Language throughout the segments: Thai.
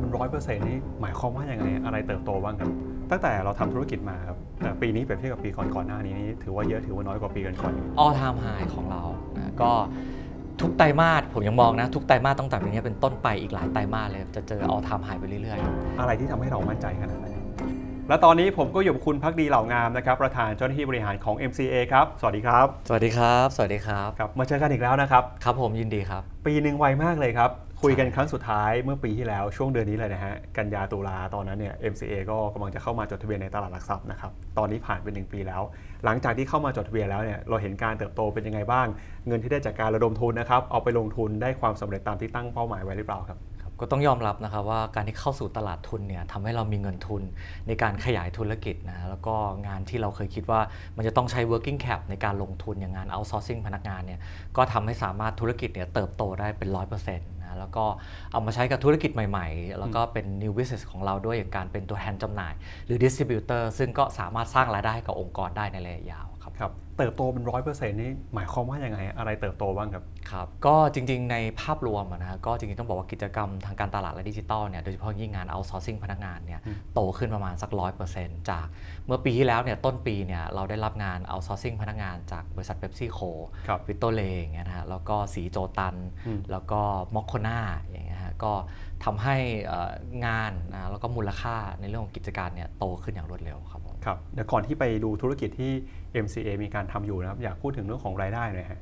เป็นร้อยเปอร์เซ็นต์นี่หมายความว่าอย่างไงอะไรเติบโตบ้างครับ ตั้งแต่เราทำธุรกิจมาครับแต่ปีนี้เปรียบเทียบกับปีก่อนก่อนๆหน้านี้นี่ถือว่าเยอะถือว่าน้อยกว่าปีก่อนก่อน all time high ของเรานะก็ทุกไตรมาสผมยังมองนะ ทุกไตรมาสตั้งแต่ปีนี้เป็นต้นไปอีกหลายไตรมาสเลย จะเจอ all time high ไปเรื่อยๆ อะไรที่ทำให้เรามั่นใจขนาดนั้นและตอนนี้ผมก็อยู่กับคุณพักดีเหล่างามนะครับประธานเจ้าหน้าที่บริหารของ MCA ครับ สวัสดีครับ สวัสดีครับ สวัสดีครับ ครับ มาเจอกันอีกแล้วนะครับ ครับผมยินดีครับ ปีหนึ่งไวมากเลยครับ คุยกันครั้งสุดท้ายเมื่อปีที่แล้วช่วงเดือนนี้เลยนะฮะ กันยาตุลาตอนนั้นเนี่ย MCA ก็กำลังจะเข้ามาจดทะเบียนในตลาดหลักทรัพย์นะครับ ตอนนี้ผ่านไปหนึ่งปีแล้ว หลังจากที่เข้ามาจดทะเบียนแล้วเนี่ยเราเห็นการเติบโตเป็นยังไงบ้าง เงินที่ได้จากการระดมทุนนะครับเอาไปลงทุนได้ความสำเร็จตามที่ตั้งเป้าหมายไว้หรือเปล่าครับก็ต้องยอมรับนะครับว่าการที่เข้าสู่ตลาดทุนเนี่ยทำให้เรามีเงินทุนในการขยายธุรกิจนะแล้วก็งานที่เราเคยคิดว่ามันจะต้องใช้ working cap ในการลงทุนอย่างงาน outsourcing พนักงานเนี่ยก็ทำให้สามารถธุรกิจเนี่ยเติบโตได้เป็น 100%นะแล้วก็เอามาใช้กับธุรกิจใหม่ๆ แล้วก็เป็น new business ของเราด้วยอย่างการเป็นตัวแทนจำหน่าย หรือ distributor ซึ่งก็สามารถสร้างรายได้ให้กับองค์กรได้ในระยะยาวครับครับ เติบโตเป็นร้อยเปอร์เซ็นต์นี่หมายความว่ายังไง อะไรเติบโตบ้างครับ ครับ ก็จริงๆในภาพรวมอะนะฮะก็จริงๆต้องบอกว่ากิจกรรมทางการตลาดและดิจิทัลเนี่ยโดยเฉพาะยิ่งงาน outsourcing พนักงานเนี่ยอืมโตขึ้นประมาณสัก100%จากเมื่อปีที่แล้วเนี่ยต้นปีเนี่ยเราได้รับงาน outsourcing พนักงานจากบริษัทเ e ปซี่โคครับวิตโตเลอย่างเงี้ยนะฮะแล้วก็สีโจตันอืมแล้วก็มอคโคนาอย่างเงี้ยฮะก็ทำให้เอ่องานนะแล้วก็มูลค่าในเรื่องของกิจการเนี่ยโตขึ้นอย่างรวดเร็วครับผมครับเดี๋ยวก่อนที่ไปดูธุรกิจที่ MCA มีการทำอยู่นะครับอยากพูดถึงเรื่องของรายได้หน่อยฮะ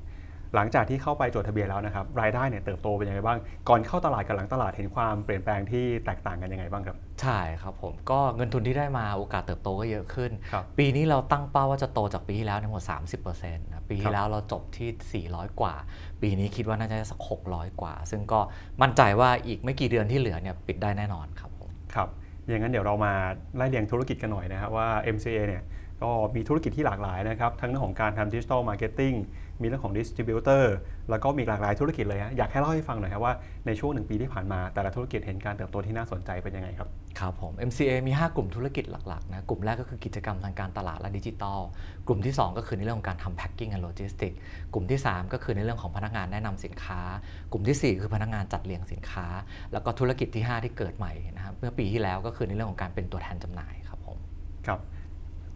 หลังจากที่เข้าไปจดทะเบียนแล้วนะครับรายได้เนี่ยเติบโตเป็นยังไงบ้าง ก่อนเข้าตลาดกับหลังตลาดเห็นความเปลี่ยนแปลงที่แตกต่างกันยังไงบ้างครับ ใช่ครับผมก็เงินทุนที่ได้มาโอกาสเติบโตก็เยอะขึ้นครับปีนี้เราตั้งเป้าว่าจะโตจากปีที่แล้วทั้งหมด 30%นะปีครัที่บแล้วเราจบที่ 400 กว่า ปีนี้คิดว่าน่าจะสัก 600 กว่า ซึ่งก็มั่นใจว่าอีกไม่กี่เดือนที่เหลือเนี่ยปิดได้แน่นอนครับผมครับอย่างนั้นเดี๋ยวเรามาไล่เรียงธุรกิจกันหน่อยนะครับว่า MCA เนี่ย ก็มีธุรกิจที่หลากหลายนะครับทั้งเรื่องของการทำดิจิทัลมาร์เก็ตติ้งมีเรื่องของดิสติบิวเตอร์แล้วก็มีหลากหลายธุรกิจเลยฮะอยากให้เล่าให้ฟังหน่อยครับว่าในช่วงหนึ่งปีที่ผ่านมา แต่ละธุรกิจเห็นการเติบโตที่น่าสนใจเป็นยังไงครับ ครับผม MCA มี 5 กลุ่มธุรกิจหลักๆนะกลุ่มแรกก็คือกิจกรรมทางการตลาดและดิจิทัล กลุ่มที่ 2 ก็คือในเรื่องของการทำ packing and logistics กลุ่มที่ 3 ก็คือในเรื่องของพนักงานแนะนำสินค้า กลุ่มทีสี่ 4 คือพนักงานจัดเรียงสินค้า แล้วก็ธุรกิจที่ 5 ที่เกิดใหม่นะครับเมื่อปีที่แล้วก็คือในเรื่องของการเป็นตัวแทนจำหน่ายครับผมครับ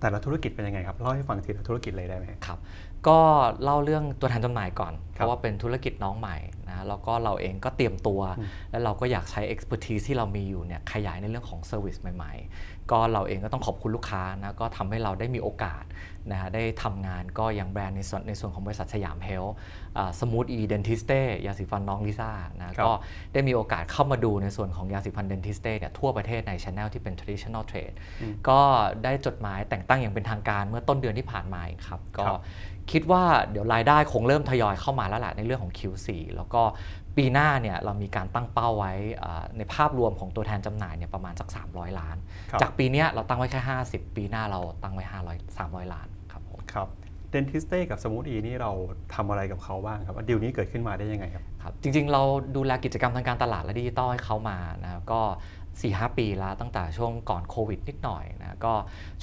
แต่ละธุรกิจเป็นยังไงครับเล่าให้ฟังทีละธุรกิจเลยได้ไหมครับก็เล่าเรื่องตัวแทนจำหน่ายก่อนเพราะว่าเป็นธุรกิจน้องใหม่ นะแล้วก็เราเองก็เตรียมตัวอืมแล้วเราก็อยากใช้ expertise ที่เรามีอยู่เนี่ยขยายในเรื่องของ service ใหม่ ๆ ก็เราเองก็ต้องขอบคุณลูกค้านะก็ทำให้เราได้มีโอกาสนะฮะได้ทำงานก็อย่างแบรนด์ในส่วนในส่วนของบริษัทสยามเฮลท์สมูทอีเดนทิสเต้ยาสีฟันน้องลิซ่านะครับก็ได้มีโอกาสเข้ามาดูในส่วนของยาสีฟันเดนทิสเต้เนี่ยทั่วประเทศในช anel ที่เป็น traditional trade อืมก็ได้จดหมายแต่งตั้งอย่างเป็นทางการเมื่อต้นเดือนที่ผ่านมาเองครับก็ ครับคิดว่าเดี๋ยวรายได้คงเริ่มทยอยเข้ามาแล้วแหละในเรื่องของ Q4 แล้วก็ปีหน้าเนี่ยเรามีการตั้งเป้าไว้อ่าในภาพรวมของตัวแทนจำหน่ายเนี่ยประมาณสัก 300 ล้านครับจากปีเนี้ยเราตั้งไว้แค่ 50 ปีหน้าเราตั้งไว้ 500 300 ล้านครับผมครับเดนทิสเต้กับสมูทอีนี่เราทำอะไรกับเขาบ้างครับดีลนี้เกิดขึ้นมาได้ยังไงครับครับ จริงๆ เราดูแลกิจกรรมทางการตลาดและดิจิตอลให้เขามานะครับก็ 4-5 ปีแล้วตั้งแต่ช่วงก่อนโควิดนิดหน่อยนะก็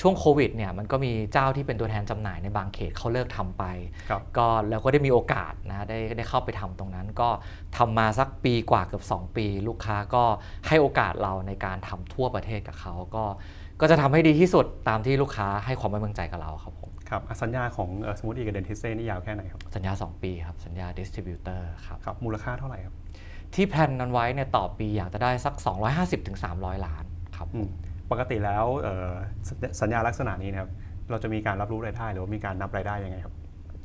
ช่วงโควิดเนี่ยมันก็มีเจ้าที่เป็นตัวแทนจำหน่ายในบางเขตเขาเลิกทำไปครับก็แล้วก็ได้มีโอกาสนะได้ได้เข้าไปทำตรงนั้น ก็ทำมาสักปีกว่าเกือบ 2 ปี ลูกค้าก็ให้โอกาสเราในการทำทั่วประเทศกับเขาก็ก็จะทำให้ดีที่สุดตามที่ลูกค้าให้ความไว้วางใจกับเราครับผมครับอะสัญญาของสมูทอีกับเดนทิสเต้นี่ยาวแค่ไหนครับ สัญญา 2 ปีครับ สัญญาดิสติบิวเตอร์ครับครับมูลค่าเท่าไหร่ครับ ที่แพลนนั้นไว้เนี่ยต่อปีอยากจะได้สัก 250-300 ล้านครับอืมปกติแล้วเอ่อสัญสัญญาลักษณะนี้นะครับเราจะมีการรับรู้รายได้หรือว่ามีการนับรายได้ยังไงครับ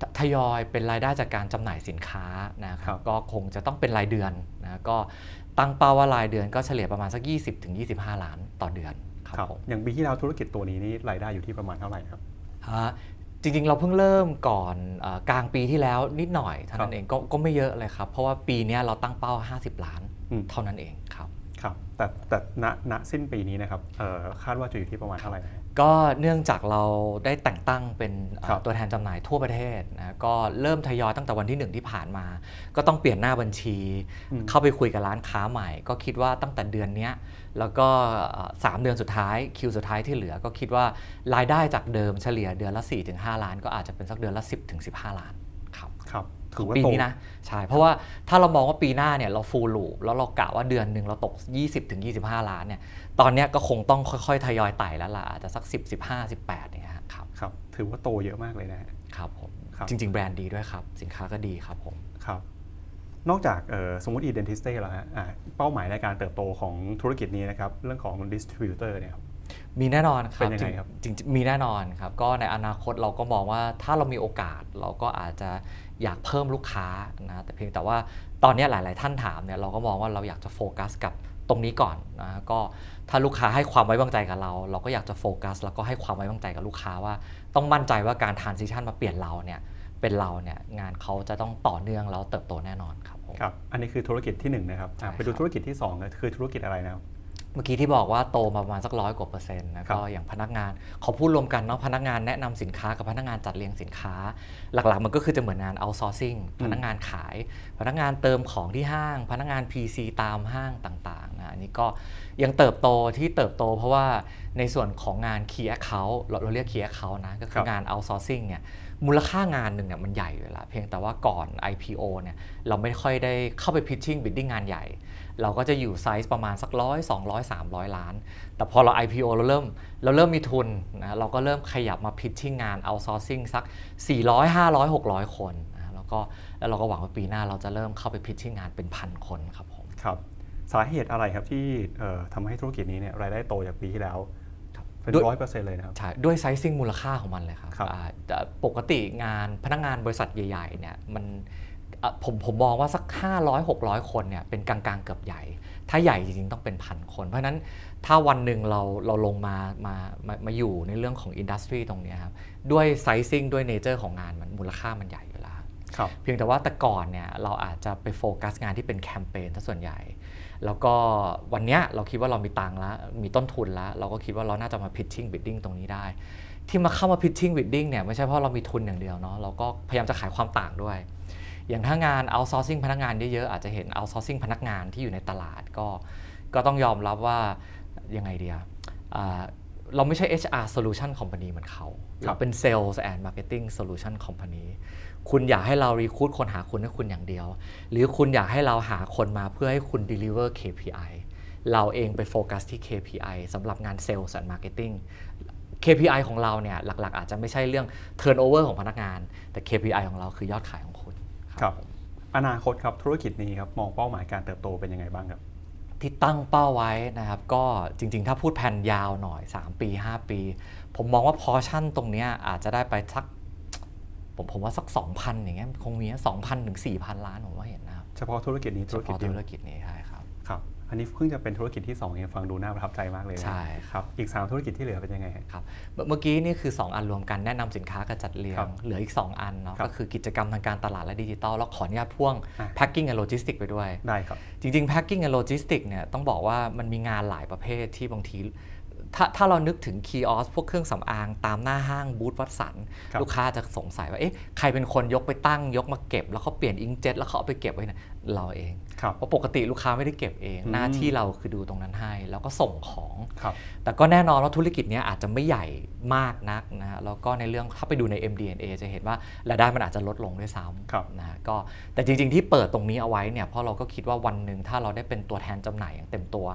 ททยอยเป็นรายได้จากการจำหน่ายสินค้านะคครัรับบก็คงจะต้องเป็นรายเดือนนะก็ตั้งเป้าว่ารายเดือนก็เฉลี่ยประมาณสัก 20-25 ล้านต่อเดือนครับผมอย่างปีที่แล้วธุรกิจตัวนี้นี่รายได้อยู่ที่ประมาณเท่าไหร่ครับอ่า จริงๆ เราเพิ่งเริ่มก่อนเออกลางปีที่แล้วนิดหน่อยเท่าครันั้บนเองก็ก็ไม่เยอะเลยครับ เพราะว่าปีเนี้ยเราตั้งเป้า 50 ล้านอืม เท่านั้นเองครับ ครับแต่แต่ณณสิ้นปีนี้นะครับเอ่อคาดว่าจะอยู่ที่ประมาณเท่าไหร่นะครับ ก็เนื่องจากเราได้แต่งตั้งเป็นเอ่อครับตัวแทนจำหน่ายทั่วประเทศนะก็เริ่มทยอยตั้งแต่วันที่หนึ่งที่ผ่านมา ก็ต้องเปลี่ยนหน้าบัญชี อืม เข้าไปคุยกับร้านค้าใหม่ ก็คิดว่าตั้งแต่เดือนเนี้ยแล้วก็เอ่อสามเดือนสุดท้ายคิวสุดท้ายที่เหลือก็คิดว่ารายได้จากเดิมเฉลี่ยเดือนละ 4-5 ล้าน ก็อาจจะเป็นสักเดือนละ 10-15 ล้านครับ ครับ ถือว่าปีโต นี้นะใช่เพราะว่าถ้าเรามองว่าปีหน้าเนี่ยเราฟูลลูปแล้วเรากะว่าเดือนหนึ่งเราตก 20-25 ล้านเนี่ยตอนเนี้ยก็คงต้องค่อยๆทยอยไต่แล้วล่ะอาจจะสัก 10 15 18เนี่ยฮะครับครับ ถือว่าโตเยอะมากเลยนะฮะ ครับผมครับ จริง ๆ แบรนด์ดีด้วยครับ สินค้าก็ดีครับผม ครับ นอกจากเอ่อสมมติ Identity แล้วฮะอ่าเป้าหมายในการเติบโตของธุรกิจนี้นะครับ เรื่องของ distributor เนี่ยครับ มีแน่นอนครับเป็นยังไงครับจริงจริงๆมีแน่นอนครับ ก็ในอนาคตเราก็มองว่าถ้าเรามีโอกาสเราก็อาจจะอยากเพิ่มลูกค้านะแต่เพียงแต่ว่าตอนนี้หลาย ๆ ท่านถามเนี่ยเราก็มองว่าเราอยากจะโฟกัสกับตรงนี้ก่อนนะก็ถ้าลูกค้าให้ความไว้วางใจกับเรา เราก็อยากจะโฟกัส แล้วก็ให้ความไว้วางใจกับลูกค้าว่า ต้องมั่นใจว่าการทานซิชันมาเปลี่ยนเราเนี่ยเป็นเราเนี่ยงานเขาจะต้องต่อเนื่องแล้วเติบโตแน่นอนครับผม ครับ อันนี้คือธุรกิจที่หนึ่งนะครับอะใช่ไปดูครับ ธุรกิจที่สองนะคือธุรกิจอะไรนะครับ เมื่อกี้ที่บอกว่าโตมาประมาณสักร้อยกว่าเปอร์เซ็นต์นะครับก็อย่างพนักงานขอพูดรวมกันเนาะพนักงานแนะนำสินค้ากับพนักงานจัดเรียงสินค้า หลักๆ มันก็คือจะเหมือนงาน outsourcing อืมพนักงานขาย พนักงานเติมของที่ห้าง พนักงาน PC ตามห้างต่างๆนะอันนี้ก็ยังเติบโตที่เติบโตเพราะว่าในส่วนของงาน key account เราเราเรียก key account นะก็คืองาน outsourcing เนี่ย มูลค่างานหนึ่งเนี่ยมันใหญ่อยู่แล้วเพียงแต่ว่าก่อน IPO เนี่ยเราไม่ค่อยได้เข้าไป pitching bidding งานใหญ่ เราก็จะอยู่ไซส์ประมาณสักร้อยสองร้อยสามร้อยล้าน แต่พอเรา IPO เราเริ่มเราเริ่มมีทุนนะเราก็เริ่มขยับมาพิชชิ่งงาน outsourcing สัก 400 500 600 คนนะแล้วก็แล้วเราก็หวังว่าปีหน้าเราจะเริ่มเข้าไปพิชชิ่งงานเป็นพันคนครับผมครับสาเหตุอะไรครับที่เอ่อทำให้ธุรกิจนี้เนี่ยรายได้โตจากปีที่แล้ว เป็นด้วยร้อยเปอร์เซ็นต์เลยนะครับ ใช่ ด้วยไซซิ่งมูลค่าของมันเลยครับครับอ่าแต่ปกติงานพนักงานบริษัทใหญ่ๆเนี่ยมันอะผมผมมองว่าสัก 500 600 คนเนี่ยเป็นกลางๆเกือบใหญ่ ถ้าใหญ่จริงๆ ต้องเป็นพันคน เพราะฉะนั้นถ้าวันหนึ่งเราเราลงมามามามาอยู่ในเรื่องของอินดัสทรีตรงเนี้ยครับ ด้วยไซซิ่งด้วยเนเจอร์ของงานมันมูลค่ามันใหญ่อยู่แล้วครับเพียงแต่ว่าแต่ก่อนเนี่ยเราอาจจะไปโฟกัสงานที่เป็นแคมเปญซะส่วนใหญ่ แล้วก็วันเนี้ยเราคิดว่าเรามีตังค์แล้ว มีต้นทุนแล้ว เราก็คิดว่าเราน่าจะมา pitching bidding ตรงนี้ได้ ที่มาเข้ามา pitching bidding เนี่ยไม่ใช่เพราะเรามีทุนอย่างเดียวเนาะเราก็พยายามจะขายความต่างด้วย อย่างถ้างาน outsourcing พนักงานเยอะๆอาจจะเห็น outsourcing พนักงานที่อยู่ในตลาดก็ก็ต้องยอมรับว่ายังไงเดียว เราไม่ใช่ HR solution company เหมือนเขาครับเราเป็น sales and marketing solution company คุณอยากให้เรา recruit คนหาคุณให้คุณอย่างเดียว หรือคุณอยากให้เราหาคนมาเพื่อให้คุณ deliver KPI เราเองไปโฟกัสที่ KPI สำหรับงาน Sales and Marketing KPI ของเราเนี่ยหลักๆ อาจจะไม่ใช่เรื่อง turnover ของพนักงาน แต่ KPI ของเราคือยอดขายของคุณครับ อนาคตครับธุรกิจนี้ครับมองเป้าหมายการเติบโตเป็นยังไงบ้างครับ ที่ตั้งเป้าไว้นะครับ ก็จริงๆ ถ้าพูดแผนยาวหน่อย 3 ปี 5 ปี ผมมองว่าพอชั่นตรงเนี้ยอาจจะได้ไปสัก ผมผมว่าสัก 2,000 อย่างเงี้ยคงมี2,000ถึง4,000ล้านผมว่าเห็นนะครับ เฉพาะธุรกิจนี้เฉธุรกิจพาะเดียวธุรกิจนี้ใช่ครับครับ อันนี้เพิ่งจะเป็นธุรกิจที่2เนี่ยฟังดูน่าประทับใจมากเลยนะใช่ ครับอีก 3 ธุรกิจที่เหลือเป็นยังไไงฮะ ครับเมื่อเมื่อกี้นี่คือ 2 อันรวมกันแนะนำสินค้ากับจัดเรียครัง บเหลืออีก 2 อันเนาะครับก็คือกิจกรรมทางการตลาดและดิจิทัลแล้วขออนุญาตพ่วงอะ packing and logistics ไปด้วย ได้ครับ จริงๆ packing and logistics เนี่ยต้องบอกว่ามันมีงานหลายประเภทที่บางทีถ้าถ้าเรานึกถึงคีออสพวกเครื่องสำอางตามหน้าห้างบูธวัดสัน ครับลูกค้าจะสงสัยว่าเอ๊ะใครเป็นคนยกไปตั้งยกมาเก็บ แล้วเขาเปลี่ยนอิงเจ็ตแล้วเขาเอาไปเก็บไว้เนะ เราเองครับเพราะปกติลูกค้าไม่ได้เก็บเองอืมหน้าที่เราคือดูตรงนั้นให้ แล้วก็ส่งของครับแต่ก็แน่นอนว่าธุรกิจเนี้ยอาจจะไม่ใหญ่มากนักนะฮะแล้วก็ในเรื่องถ้าไปดูใน MD&A จะเห็นว่ารายได้มันอาจจะลดลงด้วยซ้ครับำนะฮะก็แต่จริง ๆ ที่เปิดตรงนี้เอาไว้เนี่ยเพราะเราก็คิดว่าวันหนึ่งถ้าเราได้เป็นตัวแทนจำหน่ายอย่างเต็มตัว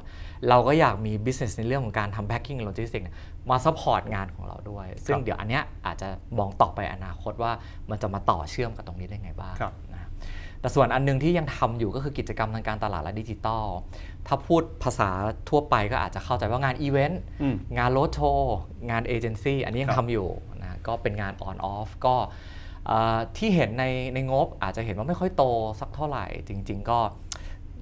เราก็อยากมี business ในเรื่องของการทำ packing and logistics เนี่ยมา support งานของเราด้วย ซึ่งเดี๋ยวอันเนี้ยอาจจะมองต่อไปอนาคตว่ามันจะมาต่อเชื่อมกับตรงนี้ได้ไงบ้างครับนะ แต่ส่วนอันหนึงที่ยังทำอยู่ก็คือกิจกรรมทางการตลาดและดิจิตอลถ้าพูดภาษาทั่วไปก็อาจจะเข้าใจว่างานอีเวนต์อืมงานโรดโชว์งานเอเจนซี่อันนี้ยัคงรับทำอยู่นะก็เป็นงานออนออฟก็เอ่อที่เห็นในในงบอาจจะเห็นว่าไม่ค่อยโตสักเท่าไหร่ จริง ๆ ก็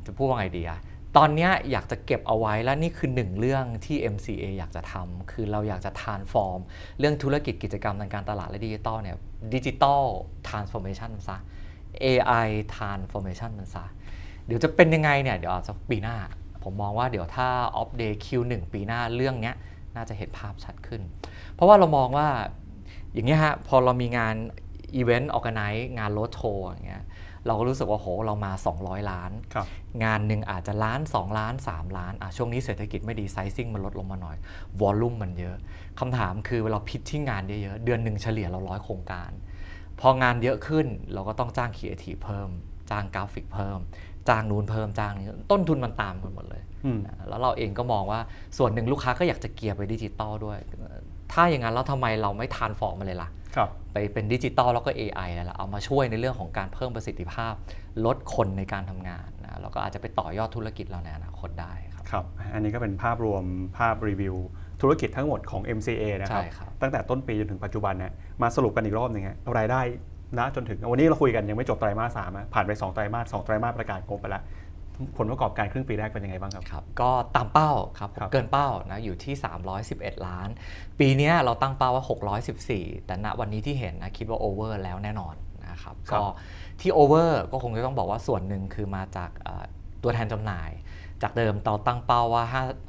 จะพูดว่าไงดีอะตอนเนี้ยอยากจะเก็บเอาไว้และนี่คือหนึ่งเรื่องที่ MCA อยากจะทำคือเราอยากจะ transform เรื่องธุรกิจกิจกรรมทางการตลาดและดิจิตอลเนี่ยดิจิตอล transformation มันซะ AI transformation มันซะเดี๋ยวจะเป็นยังไงเนี่ย เดี๋ยวอาจจะปีหน้า ผมมองว่าเดี๋ยวถ้า off day Q1 ปีหน้าเรื่องเนี้ยน่าจะเห็นภาพชัดขึ้น เพราะว่าเรามองว่าอย่างเงี้ยฮะ พอเรามีงานอีเวนต์ออ g a ไน z e งานรถโชว์อย่างเงี้ยเราก็รู้สึกว่าโหเรามา 200 ล้านครับงานหนึ่งอาจจะล้าน 2 ล้าน 3 ล้านอะช่วงนี้เศรษฐกิจไม่ดีไซซิ่งมันลดลงมาหน่อยวอลลุ่มมันเยอะคำถามคือเราพิชที่งานเยอะๆเดือนหนึ่งเฉลี่ยเราร้อยโครงการ พองานเยอะขึ้นเราก็ต้องจ้างครีเอทีฟเพิ่ม จ้างกราฟิกเพิ่ม จ้างนู้นเพิ่มจ้างนี้ต้นทุนมันตามกันหมดเลยอืมแล้วเราเองก็มองว่าส่วนหนึ่งลูกค้าก็อยากจะเกียร์ไปดิจิตอลด้วย ถ้าอย่างนั้นแล้วทำไมเราไม่ทานฟอร์มมาเลยล่ะครับไปเป็นดิจิตอลแล้วก็ AI แล้วล่ะเอามาช่วยในเรื่องของการเพิ่มประสิทธิภาพ ลดคนในการทำงานนะแล้วก็อาจจะไปต่อยอดธุรกิจเราในอนาคตได้ครับครับ อันนี้ก็เป็นภาพรวมภาพรีวิว ธุรกิจทั้งหมดของ MCA นะครับใช่ครับ ตั้งแต่ต้นปีจนถึงปัจจุบันเนี่ยมาสรุปกันอีกรอบหนึ่งฮะรายได้ณจนถึงวันนี้เราคุยกันยังไม่จบไตรมาสสามอะผ่านไป 2 ไตรมาสสองไตรมาสประกาศงบไปแล้วผลประกอบการครึ่งปีแรกเป็นยังไงบ้างครับครับ ก็ตามเป้าครับครับเกินเป้านะอยู่ที่ 311 ล้าน ปีเนี้ยเราตั้งเป้าว่า 614 แต่ณวันนี้ที่เห็นนะคิดว่าโอเวอร์แล้วแน่นอนนะครับครับก็ที่โอเวอร์ก็คงจะต้องบอกว่าส่วนหนึ่งคือมาจากเอ่อ ตัวแทนจำหน่าย จากเดิมเราตั้งเป้าว่า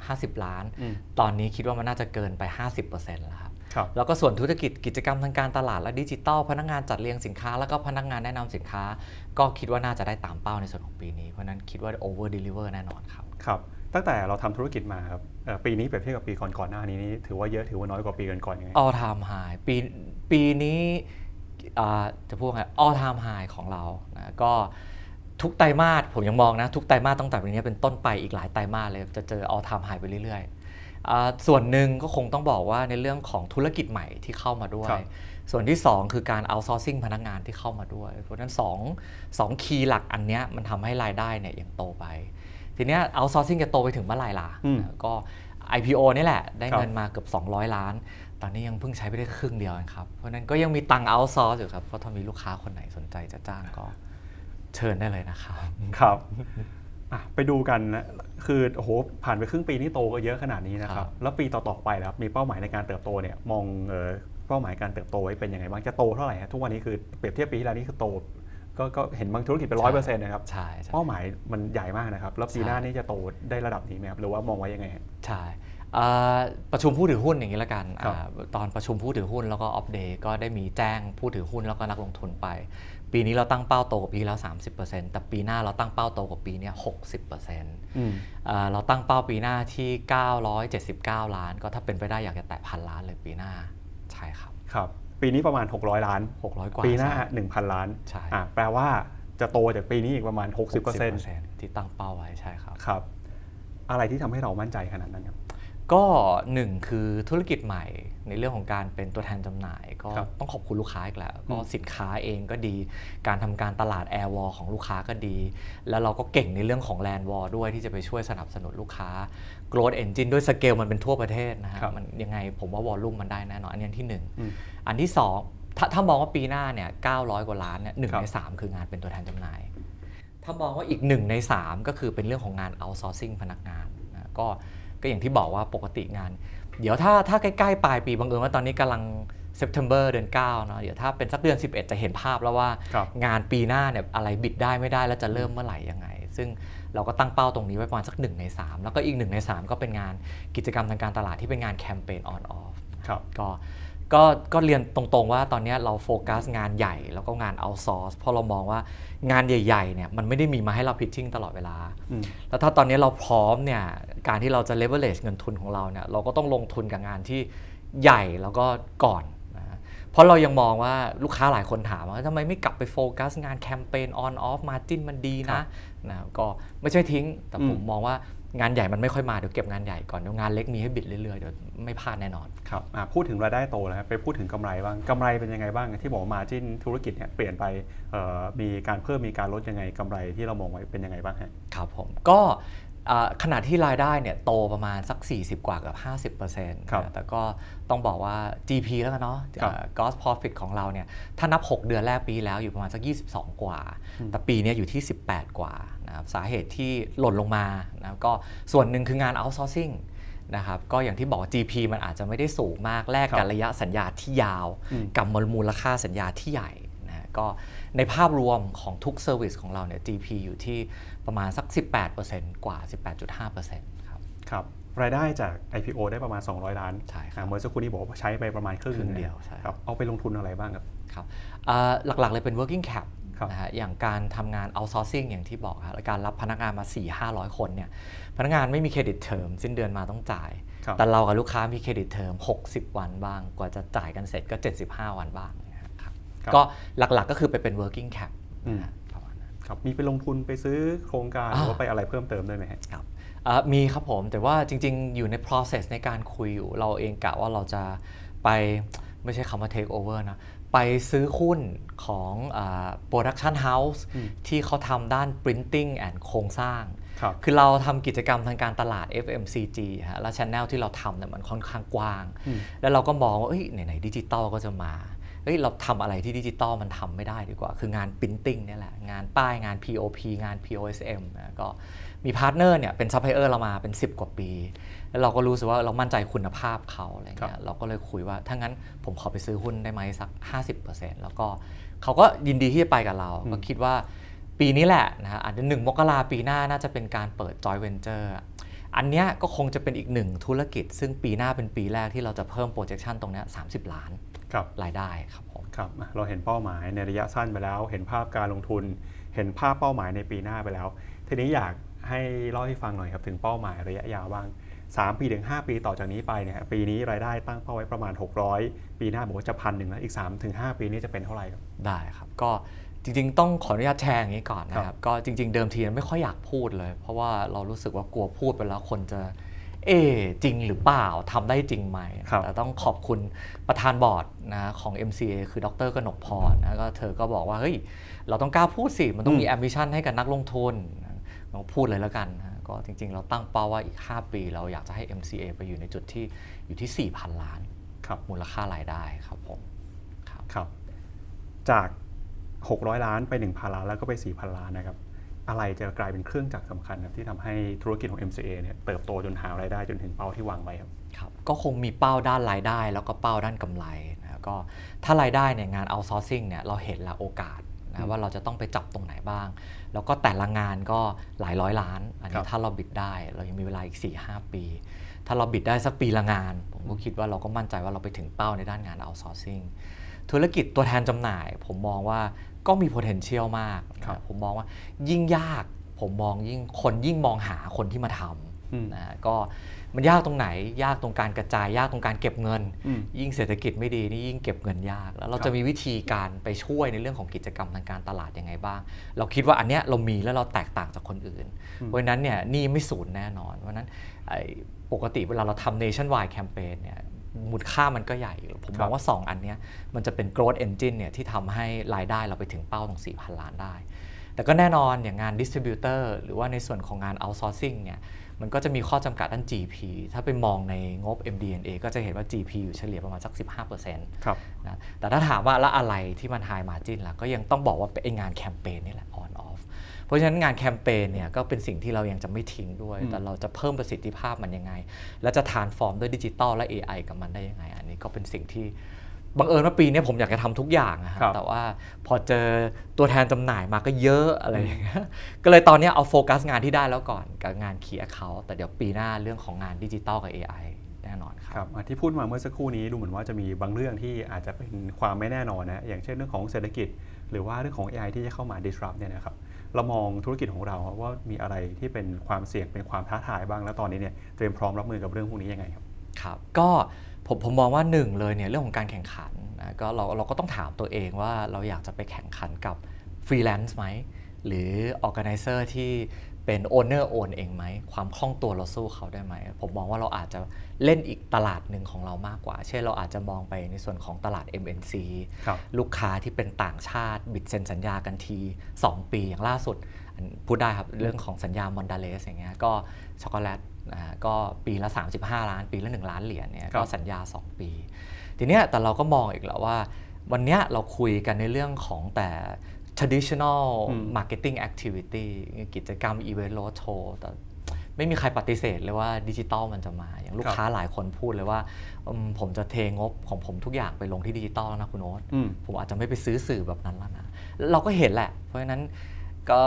5 50ล้านอืมตอนนี้คิดว่ามันน่าจะเกินไป 50%แล้วครับครับแล้วก็ส่วนธุรกิจกิจกรรมทางการตลาดและดิจิทัลพนักงานจัดเรียงสินค้า แล้วก็พนักงานแนะนำสินค้า ก็คิดว่าน่าจะได้ตามเป้าในส่วนของปีนี้ เพราะฉะนั้นคิดว่า over deliver แน่นอนครับครับตั้งแต่เราทำธุรกิจมาครับเอ่อปีนี้เปรียบเทียบกับปีก่อนๆหน้านี้นี่ถือว่าเยอะถือว่าน้อยกว่าปีก่อนๆยังไง all time high ปีปีนี้อ่าจะพูดไง all time high ของเรานะก็ ทุกไตรมาสผมยังมองนะ ทุกไตรมาสตั้งแต่ปีนี้เป็นต้นไปอีกหลายไตรมาสเลยจะเจอ all time high ไปเรื่อยๆอ่าส่วนหนึ่งก็คงต้องบอกว่าในเรื่องของธุรกิจใหม่ที่เข้ามาด้วยครับส่วนที่ 2 คือการ outsourcing พนักงานที่เข้ามาด้วย เพราะฉะนั้น2 2คีย์หลักอันเนี้ยมันทำให้รายได้เนี่ยยังโตไป ทีเนี้ย outsourcing จะโตไปถึงเมื่อไหร่ล่ะอืมนะก็ IPO นี่แหละ ได้ครับเงินมาเกือบ 200 ล้าน ตอนนี้ยังเพิ่งใช้ไปได้ครึ่งเดียวเองครับ เพราะฉะนั้นก็ยังมีตังค์ outsource อยู่ครับ เพราะถ้ามีลูกค้าคนไหนสนใจจะจ้างก็ เชิญได้เลยนะครับ ครับอะไปดูกันนะคือโอ้โหผ่านไปครึ่งปีนี่โตก็เยอะขนาดนี้นะคครัรับบแล้วปีต่อๆไปแล้วมีเป้าหมายในการเติบโตเนี่ยมองเอ่อเป้าหมายการเติบโตไว้เป็นยังไงบ้างจะโตเท่าไหร่ฮะทุกวันนี้คือเปรียบเทียบปีที่แล้วนี่คือโตก็ก็เห็นบางธุรกิจเป็นร้อยเปอร์เซ็นต์นะครับใช่ใช่เป้าหมายมันใหญ่มากนะครับ แล้วปีใช่หน้านี่จะโตได้ระดับนี้ไหมครับหรือว่ามองไว้ยังไงฮะใช่อ่า ประชุมผู้ถือหุ้นอย่างนี้ละกันครับอาตอนประชุมผู้ถือหุ้นแล้วก็อัปเดตก็ได้มีแจ้งผู้ถือหุ้นแล้วก็นักลงทุนไป ปีนี้เราตั้งเป้าโตกว่าปีที่แล้ว 30%แต่ปีหน้าเราตั้งเป้าโตกว่าปีเนี้ย60%อืมอ่าเราตั้งเป้าปีหน้าที่ 979 ล้าน ก็ถ้าเป็นไปได้อยากจะแตะพันล้านเลยปีหน้าใช่ครับครับ ปีนี้ประมาณ 600 ล้าน 600 กว่าปีหน้าใช่1,000 ล้านใช่อะแปลว่าจะโตจากปีนี้อีกประมาณ60% 60%ที่ตั้งเป้าไว้ใช่ครับครับ อะไรที่ทำให้เรามั่นใจขนาดนั้นครับ ก็หนึ่งคือธุรกิจใหม่ในเรื่องของการเป็นตัวแทนจำหน่าย ก็ครับต้องขอบคุณลูกค้าอีกแล้วก็อืมสินค้าเองก็ดี การทำการตลาดแอร์วอลของลูกค้าก็ดี แล้วเราก็เก่งในเรื่องของแลนด์วอลด้วยที่จะไปช่วยสนับสนุนลูกค้า growth engine ด้วยสเกลมันเป็นทั่วประเทศนะฮะครับมันยังไงผมว่าวอลลุ่มมันได้แน่นอนอันนี้อันที่หนึ่งอืมอันที่สองถ้าถ้ามองว่าปีหน้าเนี่ย900 กว่าล้านเนี่ยหนึ่งครับในสามคืองานเป็นตัวแทนจำหน่าย ถ้ามองว่าอีกหนึ่งใน 3 ก็คือเป็นเรื่องของงาน outsourcing พนักงานนะก็ ก็อย่างที่บอกว่าปกติงาน เดี๋ยวถ้าถ้าใกล้ๆปลายปีบังเอิญว่าตอนนี้กำลัง September เดือน9เนาะเดี๋ยวถ้าเป็นสักเดือน 11 จะเห็นภาพแล้วว่าครับงานปีหน้าเนี่ยอะไรบิดได้ไม่ได้แล้วจะเริ่มเมื่อไหร่ยังไง ซึ่งเราก็ตั้งเป้าตรงนี้ไว้ประมาณสัก 1 ใน 3 แล้วก็อีก 1 ใน 3 ก็เป็นงานกิจกรรมทางการตลาดที่เป็นงานแคมเปญ on off ครับก็ ก็ก็เรียนตรงๆว่าตอนเนี้ยเราโฟกัสงานใหญ่แล้วก็งาน outsource เพราะเรามองว่างานใหญ่ๆเนี่ยมันไม่ได้มีมาให้เราพิชชิ่งตลอดเวลาอืมแล้วถ้าตอนนี้เราพร้อมเนี่ยการที่เราจะ leverage เงินทุนของเราเนี่ยเราก็ต้องลงทุนกับงานที่ใหญ่แล้วก็ก่อนนะเพราะเรายังมองว่าลูกค้าหลายคนถามว่าทำไมไม่กลับไปโฟกัสงานแคมเปญ on off margin มันดีครันะบนะก็ไม่ใช่ทิ้งแต่ผมอืมมองว่า งานใหญ่มันไม่ค่อยมาเดี๋ยวเก็บงานใหญ่ก่อนเดี๋ยวงานเล็กมีให้บิดเรื่อยๆเดี๋ยวไม่พลาดแน่นอนครับอะพูดถึงรายได้โตแล้วครับไปพูดถึงกำไรบ้างกำไรเป็นยังไงบ้างที่บอกว่ามาจิ้นธุรกิจเนี่ยเปลี่ยนไปเอ่อมีการเพิ่มมีการลดยังไงกำไรที่เรามองไว้เป็นยังไงบ้างฮะครับผมก็ อ่าขณะที่รายได้เนี่ยโตประมาณสัก 40 กว่าเกับ 50%ครับนะแต่ก็ต้องบอกว่า GP แล้วกันเนาะครับอ่า gross profit ของเราเนี่ยถ้านับ 6 เดือนแรกปีแล้วอยู่ประมาณสัก 22 กว่าอืมแต่ปีเนี้ยอยู่ที่ 18 กว่านะครับสาเหตุที่หล่นลงมานะก็ส่วนหนึ่งคืองาน outsourcing นะครับก็อย่างที่บอกว่า GP มันอาจจะไม่ได้สูงมากแลกครักับบระยะสัญญาที่ยาวอืมกับมูลค่าสัญญาที่ใหญ่นะฮะ ก็ในภาพรวมของทุกเซอร์วิสของเราเนี่ย GP อยู่ที่ประมาณสัก 18%กว่า 18.5%ครับครับรายได้จาก IPO ได้ประมาณ 200 ล้านใช่ครับอะเมื่อสักครู่นี้บอกว่าใช้ไปประมาณครึ่งครึ่งหนึ่เดียวใช่ครับเอาไปลงทุนอะไรบ้างครับครับอ่าหลักๆเลยเป็น working cap ครับนะฮะอย่างการทำงาน outsourcing อย่างที่บอกครับและการรับพนักงานมา 4-500 คนเนี่ยพนักงานไม่มีเครดิตเทอมสิ้นเดือนมาต้องจ่ายครับแต่เรากับลูกค้ามีเครดิตเทอม60 วันบ้าง กว่าจะจ่ายกันเสร็จก็ 75 วันบ้างนะครับครับ ก็หลักๆก็คือไปเป็น working cap อืมนะฮะประมาณนั้นครับมีไปลงทุนไปซื้อโครงการหรือว่าไปอะไรเพิ่มเติมด้วยไหมฮะครับเอ่อมีครับผมแต่ว่าจริง ๆ อยู่ใน process ในการคุยอยู่ เราเองกะว่าเราจะไปไม่ใช่คำว่า take over นะ ไปซื้อหุ้นของอ่า production house อืมที่เขาทำด้าน printing and โครงสร้างครับคือเราทำกิจกรรมทางการตลาด FMCG ฮะแล้วช anel ที่เราทำเนี่ยมันค่อนข้างกว้างอืมแล้วเราก็มองว่าเอ้ยไหนๆดิจิตอลก็จะมา เอ้ยเราทำอะไรที่ดิจิตอลมันทำไม่ได้ดีกว่า คืองาน printing เนี่ยแหละงานป้ายงาน POP งาน POSM นะก็มีพาร์ทเนอร์เนี่ยเป็นซัพพลายเออร์เรามาเป็น 10 กว่าปี แล้วเราก็รู้สึกว่าเรามั่นใจคุณภาพเขาอะไรเงี้ยเราก็เลยคุยว่าถ้างั้นผมขอไปซื้อหุ้นได้ไหมสัก 50%แล้วก็เขาก็ยินดีที่จะไปกับเรา ก็คิดว่าปีนี้แหละนะฮะอาจจะหนึ่งมกราปีหน้าน่าจะเป็นการเปิด joint venture อันเนี้ยก็คงจะเป็นอีกหนึ่งธุรกิจ ซึ่งปีหน้าเป็นปีแรกที่เราจะเพิ่ม projection ตรงเนี้ย30 ล้านค รับรายได้ครับผมครับอะเราเห็นเป้าหมายในระยะสั้นไปแล้ว เห็นภาพการลงทุน เห็นภาพเป้าหมายในปีหน้าไปแล้ว ทีนี้อยากให้เล่าให้ฟังหน่อยครับถึงเป้าหมายระยะยาวบ้าง 3 ปีถึง 5 ปีต่อจากนี้ไปเนี่ยปีนี้รายได้ตั้งเป้าไว้ประมาณ 600 ปีหน้าบอกว่าจะพันหนึ่งแล้วอีก3ถึง5ปีนี้จะเป็นเท่าไหร่ครับได้ครับก็จริงๆ ต้องขออนุญาตแชร์อย่างนี้ก่อนนะคครัรับบก็จริง ๆ เดิมทีไม่ค่อยอยากพูดเลย เพราะว่าเรารู้สึกว่ากลัวพูดไปแล้วคนจะ เอ๊ะจริงหรือเปล่าทำได้จริงไหมครับแต่ต้องขอบคุณประธานบอร์ดนะของ MCA คือดรกนกพรนะก็เธอก็บอกว่าเฮ้ยเราต้องกล้าพูดสิ มันต้องมี ambition ให้กับนักลงทุนนะเราพูดเลยแล้วกันนะก็จริง ๆ เราตั้งเป้าว่าอีก 5 ปีเราอยากจะให้ MCA ไปอยู่ในจุดที่อยู่ที่ 4,000 ล้านครับมูลค่ารายได้ครับผมครับครับ จาก 600 ล้านไป 1,000 ล้านแล้วก็ไป 4,000 ล้านนะครับ อะไรจะกลายเป็นเครื่องจักรสำคัญครับที่ทำให้ธุรกิจของ MCA เนี่ยเติบโตจนหารายได้จนถึงเป้าที่วางไว้ครับครับก็คงมีเป้าด้านรายได้ แล้วก็เป้าด้านกำไรนะก็ถ้ารายได้เนี่ยงาน outsourcing เนี่ยเราเห็นละโอกาสอืนะมว่าเราจะต้องไปจับตรงไหนบ้าง แล้วก็แต่ละงานก็หลายร้อยล้าน อันครันี้บถ้าเราบิดได้ เรายังมีเวลาอีก 4-5 ปี ถ้าเราบิดได้สักปีละงาน ผมก็คิดว่าเราก็มั่นใจว่าเราไปถึงเป้าในด้านงาน outsourcing ธุรกิจตัวแทนจำหน่าย ผมมองว่า ก็มี potential มากนะครับผมมองว่ายิ่งยากผมมองยิ่งคนยิ่งมองหาคนที่มาทอืมำนะก็มันยากตรงไหนยากตรงการกระจายยากตรงการเก็บเงินอืมยิ่งเศรษฐกิจไม่ดีนี่ยิ่งเก็บเงินยาก แล้วเราครับจะมีวิธีการไปช่วยในเรื่องของกิจกรรมทางการตลาดยังไงบ้าง เราคิดว่าอันเนี้ยเรามีแล้วเราแตกต่างจากคนอื่น เพราะฉะนั้นเนี่ยหนี่ไม่ศูนย์แน่นอนเพราะฉะนั้นไอ้ปกติเวลาเราทำ nationwide campaign เนี่ย มูลค่ามันก็ใหญ่อยู่ผมคมรัอบงว่า 2 อันเนี้ยมันจะเป็น growth engine เนี่ยที่ทำให้รายได้เราไปถึงเป้าตรง 4,000 ล้านได้ แต่ก็แน่นอนอย่างงาน distributor หรือว่าในส่วนของงาน outsourcing เนี่ยมันก็จะมีข้อจำกัดด้าน GP ถ้าไปมองในงบ MD&A ก็จะเห็นว่า GP อยู่เฉลี่ยประมาณสัก 15%ครับนะแต่ถ้าถามว่าแล้วอะไรที่มัน high margin ล่ะก็ยังต้องบอกว่าเป็นไอ้งานแคมเปญนี่แหละ on off เพราะฉะนั้นงานแคมเปญเนี่ยก็เป็นสิ่งที่เรายังจะไม่ทิ้งด้วยอืมแต่เราจะเพิ่มประสิทธิภาพมันยังไง และจะทานฟอร์มด้วยดิจิตอลและ AI กับมันได้ยังไง อันนี้ก็เป็นสิ่งที่บังเอิญว่าปีนี้ผมอยากจะทำทุกอย่างนะฮะครับแต่ว่าพอเจอตัวแทนจำหน่ายมาก็เยอะอะไรอย่างเงี้ยก็เลยตอนเนี้ยเอาโฟกัสงานที่ได้แล้วก่อนกับงาน Key Account แต่เดี๋ยวปีหน้าเรื่องของงานดิจิตอลกับ AI แน่นอนครับครับอะที่พูดมาเมื่อสักครู่นี้ดูเหมือนว่าจะมีบางเรื่องที่อาจจะเป็นความไม่แน่นอนนะอย่างเช่นเรื่องของเศรษฐกิจ หรือว่าเรื่องของ AI ที่จะเข้ามา disrupt เนี่ยนะครับ เรามองธุรกิจของเราว่ามีอะไรที่เป็นความเสี่ยงเป็นความท้าทายบ้างแล้วตอนนี้เนี่ยเตรียมพร้อมรับมือกับเรื่องพวกนี้ยังไงครับครับก็ผมผมมองว่าหนึ่งเลยเนี่ยเรื่องของการแข่งขันนะก็เราเราก็ต้องถามตัวเองว่าเราอยากจะไปแข่งขันกับฟรีแลนซ์ไหมหรือออแกไนเซอร์ที่ เป็น Owner Own เองไหม ความคล่องตัวเราสู้เขาได้ไหม ผมมองว่าเราอาจจะเล่นอีกตลาดหนึ่งของเรามากกว่า เช่นเราอาจจะมองไปในส่วนของตลาด MNC ครับลูกค้าที่เป็นต่างชาติ บิดเซ็นสัญญากันที 2 ปีอย่างล่าสุดอันพูดได้ครับ เรื่องของสัญญามอนดาเลสอย่างเงี้ยก็ช็อกโกแลตนะฮะก็ปีละ 35 ล้าน ปีละ 1 ล้านเหรียญเนี่ยครับก็สัญญา 2 ปี ทีเนี้ยแต่เราก็มองอีกแล้วว่า วันเนี้ยเราคุยกันในเรื่องของแต่ traditional อืม marketing activity กิจกรรม event road show แต่ไม่มีใครปฏิเสธเลยว่าดิจิตอลมันจะมา อย่างลูกค้าหลายคนพูดเลยว่าอืมผมจะเทงบของผมทุกอย่างไปลงที่ดิจิตอลแล้วนะคุณโน้ตอืมผมอาจจะไม่ไปซื้อสื่อแบบนั้นแล้วนะ เราก็เห็นแหละ เพราะฉะนั้นก็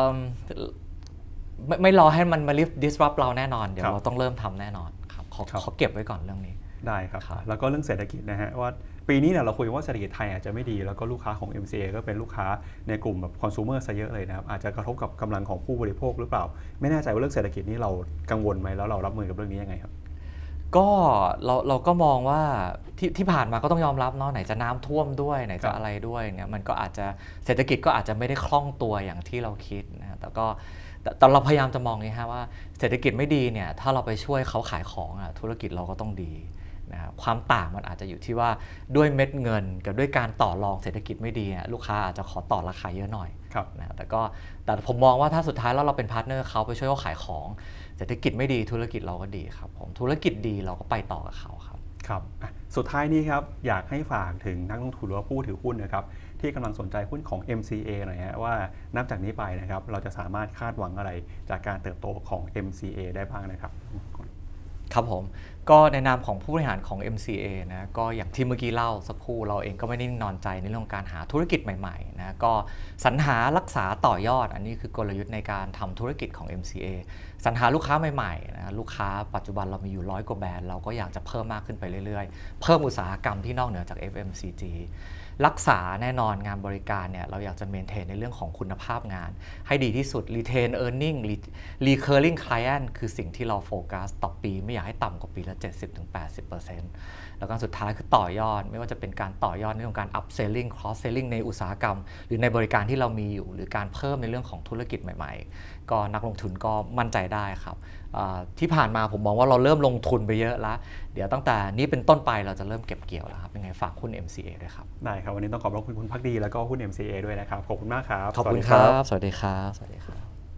ไม่ไม่รอให้มันมา disrupt เราแน่นอน เดี๋ยครัวบเราต้องเริ่มทำแน่นอนครับขอครับขอเก็บไว้ก่อนเรื่องนี้ได้ครับครับ แล้วก็เรื่องเศรษฐกิจนะฮะว่า ปีนี้เนี่ยเราคุยว่าเศรษฐกิจไทยอาจจะไม่ดี แล้วก็ลูกค้าของ MCA ก็เป็นลูกค้าในกลุ่มแบบคอน sumer ซะเยอะเลยนะครับอาจจะกระทบกับกำลังของผู้บริโภคหรือเปล่า ไม่แน่ใจว่าเรื่องเศรษฐกิจนี้เรากังวลไหมแล้วเรารับมือกับเรื่องนี้ยังไงครับก็เราเราก็มองว่าที่ที่ผ่านมาก็ต้องยอมรับเนาะไหนจะน้ำท่วมด้วยไหนจะอะไรด้วยเนี่ยมันก็อาจจะเศรษฐกิจก็อาจจะไม่ได้คล่องตัวอย่างที่เราคิดนะแต่ก็แต่เราพยายามจะมองนี้ฮะว่าเศรษฐกิจไม่ดีเนี่ยถ้าเราไปช่วยเขาขายของอะธุรกิจเราก็ต้องดี นะครับความต่างมันอาจจะอยู่ที่ว่าด้วยเม็ดเงินกับด้วยการต่อรองเศรษฐกิจไม่ดีอะลูกค้าอาจจะขอต่อราคาเยอะหน่อยครับนะแต่ก็แต่ผมมองว่าถ้าสุดท้ายแล้วเราเป็นพาร์ทเนอร์เขาไปช่วยเขาขายของเศรษฐกิจไม่ดีธุรกิจเราก็ดีครับผมธุรกิจดีเราก็ไปต่อกับเขาครับครับอะสุดท้ายนี้ครับอยากให้ฝากถึงนักลงทุนหรือว่าผู้ถือหุ้นนะครับที่กำลังสนใจหุ้นของ MCA หน่อยฮะว่านับจากนี้ไปนะครับเราจะสามารถคาดหวังอะไรจากการเติบโตของ MCA ได้บ้างนะครับ ครับผมก็ในนามของผู้บริหารของ MCA นะก็อย่างที่เมื่อกี้เล่าสักครู่เราเองก็ไม่ได้นิ่งนอนใจในเรื่องของการหาธุรกิจใหม่ๆนะก็สรรหารักษาต่อยอด อันนี้คือกลยุทธ์ในการทำธุรกิจของ MCA สรรหาลูกค้าใหม่ๆนะลูกค้าปัจจุบันเรามีอยู่ร้อยกว่าแบรนด์เราก็อยากจะเพิ่มมากขึ้นไปเรื่อยๆ เพิ่มอุตสาหกรรมที่นอกเหนือจาก FMCG รักษาแน่นอนงานบริการเนี่ยเราอยากจะเมนเทนในเรื่องของคุณภาพงาน ให้ดีที่สุด retain earning recurring client คือสิ่งที่เราโฟกัสต่อปี ไม่อยากให้ต่ำกว่าปีละ 70-80%แล้วก็สุดท้ายคือต่อยอด ไม่ว่าจะเป็นการต่อยอดในเรื่องการ upselling cross selling ในอุตสาหกรรม หรือในบริการที่เรามีอยู่ หรือการเพิ่มในเรื่องของธุรกิจใหม่ ๆ ก็นักลงทุนก็มั่นใจได้ครับ ที่ผ่านมาผมมองว่าเราเริ่มลงทุนไปเยอะแล้ว เดี๋ยวตั้งแต่นี้เป็นต้นไปเราจะเริ่มเก็บเกี่ยวแล้วครับยังไงฝากหุ้น MCA ด้วยครับ ได้ครับ วันนี้ต้องขอบพระคุณคุณพักดีแล้วก็หุ้น MCA ด้วยนะครับ ขอบคุณมากครับ ขอบคุณสวัสดีครับ สวัสดีครับ สวัสดีครับ